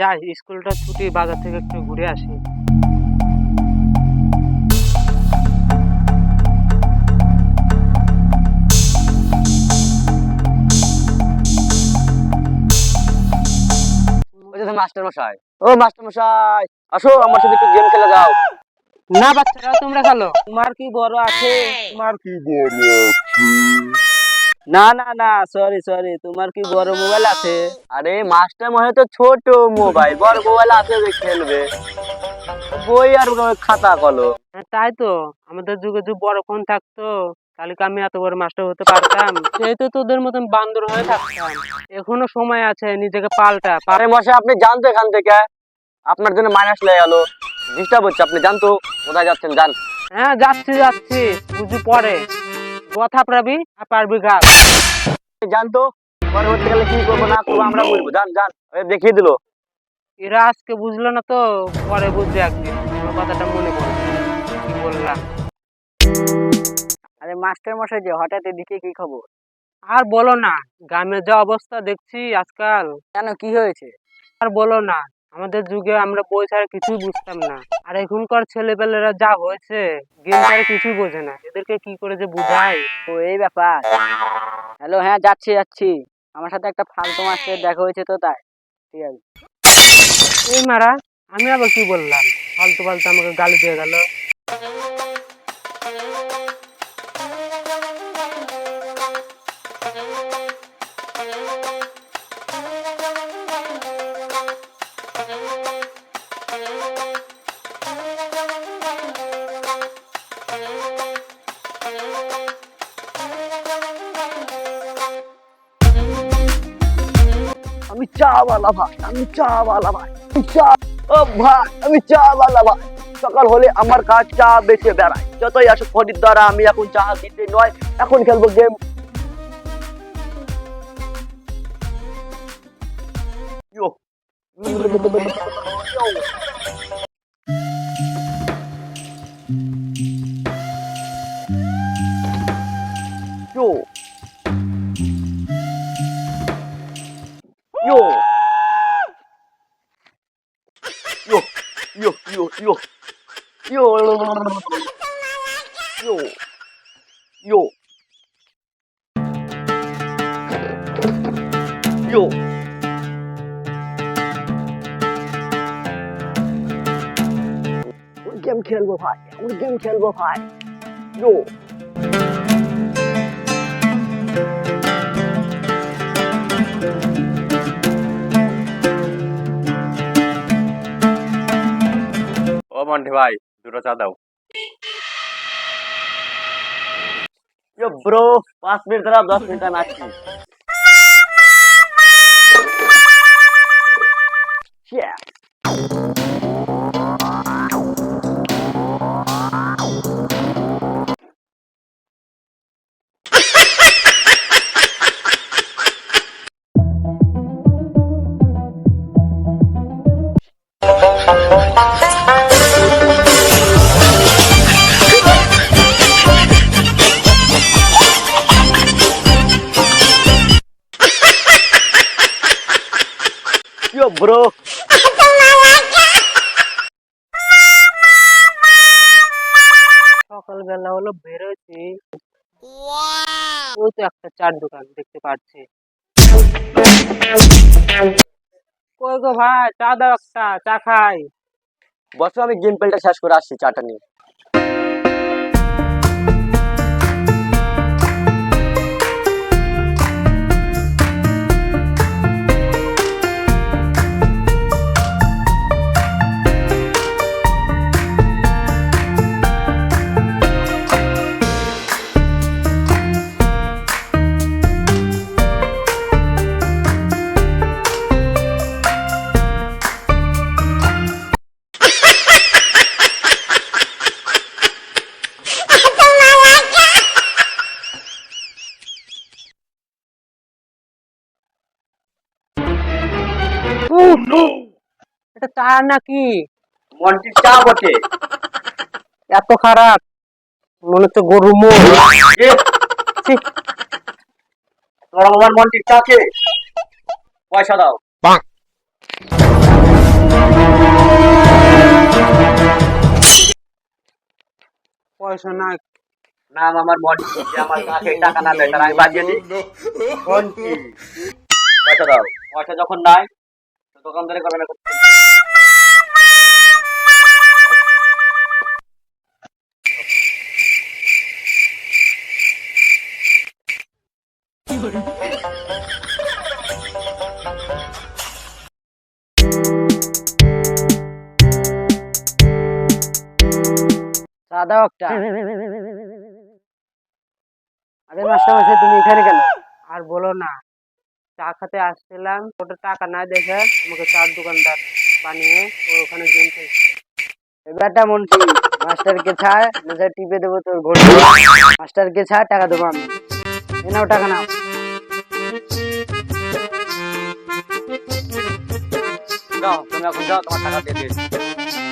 যাই স্কুলটা ছুটি বাজার থেকে একটু ঘুরে আসি। মাস্টার মশাই ও মাস্টার মশাই আসো আমার সাথে একটু গেম খেলে যাও। না বাচ্চারা তোমরা খেলো। তোমার কি বড় আছে? তোমার কি বড় না না না সরি সরি তোমার কি বড় মোবাইল আছে? আরে মাস্টার মশাই তো ছোট মোবাইল বড় মোবাইল আছে যে খেলবে। বই আর খাতা কলো হ্যাঁ, তাই তো আমাদের যুগে যুগ বড় ফোন থাকতো তাহলে কি আমি এত বড় মাস্টার হতে পারতাম? সেই তো তোদের মতন বান্দর হয়ে থাকতাম এখনও সময় আছে নিজেকে পাল্টা পার- আরে মশাই আপনি জানতো এখান থেকে? আপনার জন্য মাইনাস লেগে গেল। ডিস্টার্ব হচ্ছে আপনি জানতো? কোথায় যাচ্ছেন? জান হ্যাঁ যাচ্ছি যাচ্ছি বুঝি পরে। কথা পারবি আর পারবি গাছ জানতো পরবর্তী গেলে কি করব না করব আমরা বলব জান জান দেখিয়ে দিলো। এরা আজকে বুঝলো না তো পরে বুঝবে একদিন। আমার কথাটা মনে পড়ে কি বললাম? আরে মাস্টার মশাই যে হঠাৎ এদিকে কি খবর? আর বলো না গ্রামের যা অবস্থা দেখছি আজকাল। কেন কি হয়েছে? আর বলো না আমাদের যুগে আমরা বই ছাড়া কিছুই বুঝতাম না। আর এখনকার ছেলেপেলেরা যা হয়েছে গেম ছাড়া কিছুই বোঝে না। এদেরকে কি করে যে বুঝাই? তো এই ব্যাপার। হ্যালো হ্যাঁ যাচ্ছি যাচ্ছি। আমার সাথে একটা ফালতু মাস্টার দেখা হয়েছে তো তাই। ঠিক আছে। এই মারা আমি আবার কি বললাম? ফালতু ফালতু আমাকে গালি দিয়ে গেল। আমি চাওয়ালা ভাই, আমি চাওয়ালা ভাই, আমি চা ও ভাই, আমি চাওয়ালা ভাই। সকাল হলে আমার কাজ চা বেচে বেড়ায়। যতই আসুক খরিদ্দারা আমি এখন চা দিতে নয়, এখন খেলব game Yo. 哟哟哟哟哟！我 game 不，我 game 不，Monday भाई দুটো চা দাও यो ब्रो पाँच मिनट जरा दस मिनट नाचती Yeah. Yo, bro. সকালবেলা হলো বেরোচ্ছি। ওই তো একটা চার দোকান দেখতে পাচ্ছি। কই গো ভাই চা দাও একটা চা খাই। বসো আমি গেম পেলটা শেষ করে আসছি চাটা নিয়ে। Oh, ও নাকি? মন্টি চা বটে। এত খারাপ। মনে হচ্ছে গরু মো তোরা পয়সা দাও। পয়সা না নাম আমার মন্টি আমার টাকা না দেয় তার আমি বাজিয়ে দিই। পয়সা দাও। পয়সা যখন নাই দোকানদারি করবে না মাস্টার মাসে তুমি আর বলো না। চা খেতে আসছিলাম। ওটা টাকা না দেখে আমাকে চার দোকানদার বানিয়ে ওখানে জমতে এবারটা মন্ত্রী মাস্টারকে ছাড় নিজে টিপে দেবো তোর ঘড়ি। মাস্টারকে ছাড়, টাকা দেবো আমি। এ নাও টাকা নাও। যাও তুমি এখন যাও, তোমার টাকা দিয়ে দিয়েছি।